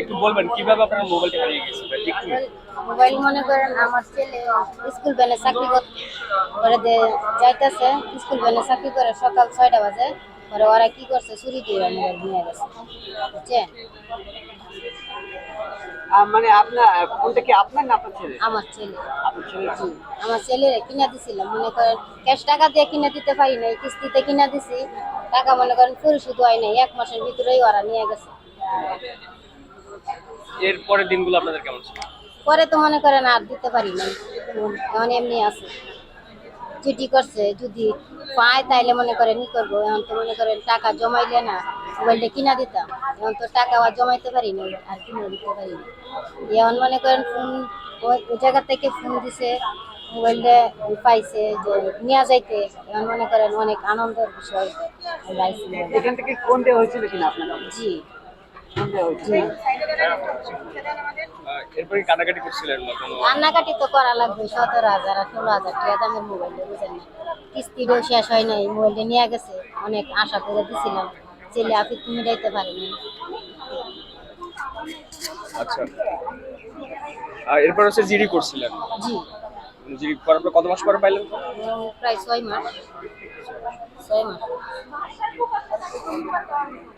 একটু বলবেন কীভাবে আপনার মোবাইলটা হারিয়ে গেছে একটু মোবাইল মনে করেন আমার ছেলে স্কুল ভ্যানে চাকরি করতে করে যাইতেছে স্কুল ভ্যানে চাকরি করে সকাল ছয়টা বাজে। পরে ওরা কি করছে চুরি দিয়ে মোবাইল নিয়ে গেছে। বুঝছেন? মানে আপনার ফোনটা কি আপনার না আপনার ছেলে আমার ছেলে। আপনার ছেলে জি আমার ছেলেরে কিনা দিছিলাম মনে করেন ক্যাশ টাকা দিয়ে কিনে দিতে পারি নাই কিস্তিতে কিনা দিছি। টাকা মনে করেন পরিশোধ হয় নাই এক মাসের ভিতরেই ওরা নিয়ে গেছে। এর পরের দিনগুলো আপনাদের কেমন ছিল? পরে তো মনে করেন আর দিতে পারি নাই। এখন এমনি আছে। চিঠি করছে যদি পায় তাইলে মনে করেন ই করব। এখন তো মনে করেন টাকা জমাইলে না মোবাইলটা কিনা দিতাম। এখন তো টাকা আর জমাইতে পারি না আর কিনে দিতে পারি না এখন মনে করেন ফোন ওই ওই জায়গা থেকে ফোন দিছে মোবাইলটা পাইছে যে নিয়ে যাইতে। এখন মনে করেন অনেক আনন্দের বিষয়। এখান থেকে ফোন দেওয়া হয়েছিল কিনা আপনার? জি। এরপরে কি কাটাকাটি করছিলেন কোনো? রান্নাকাটি তো করা লাগবে সতেরো হাজার আর ষোলো হাজার টাকা দামের মোবাইল বুঝেন না? কিস্তিটাও শেষ হয় নাই মোবাইলটা নিয়ে গেছে অনেক আশা করে দিছিলাম। ছেলে আপনি তুমি যাইতে পারিনি আচ্ছা। আর এরপর হচ্ছে জিডি করছিলেন। জি। জিডি করার পর কত মাস পরে পাইলেন? প্রায় ছয় মাস। ছয় মাস।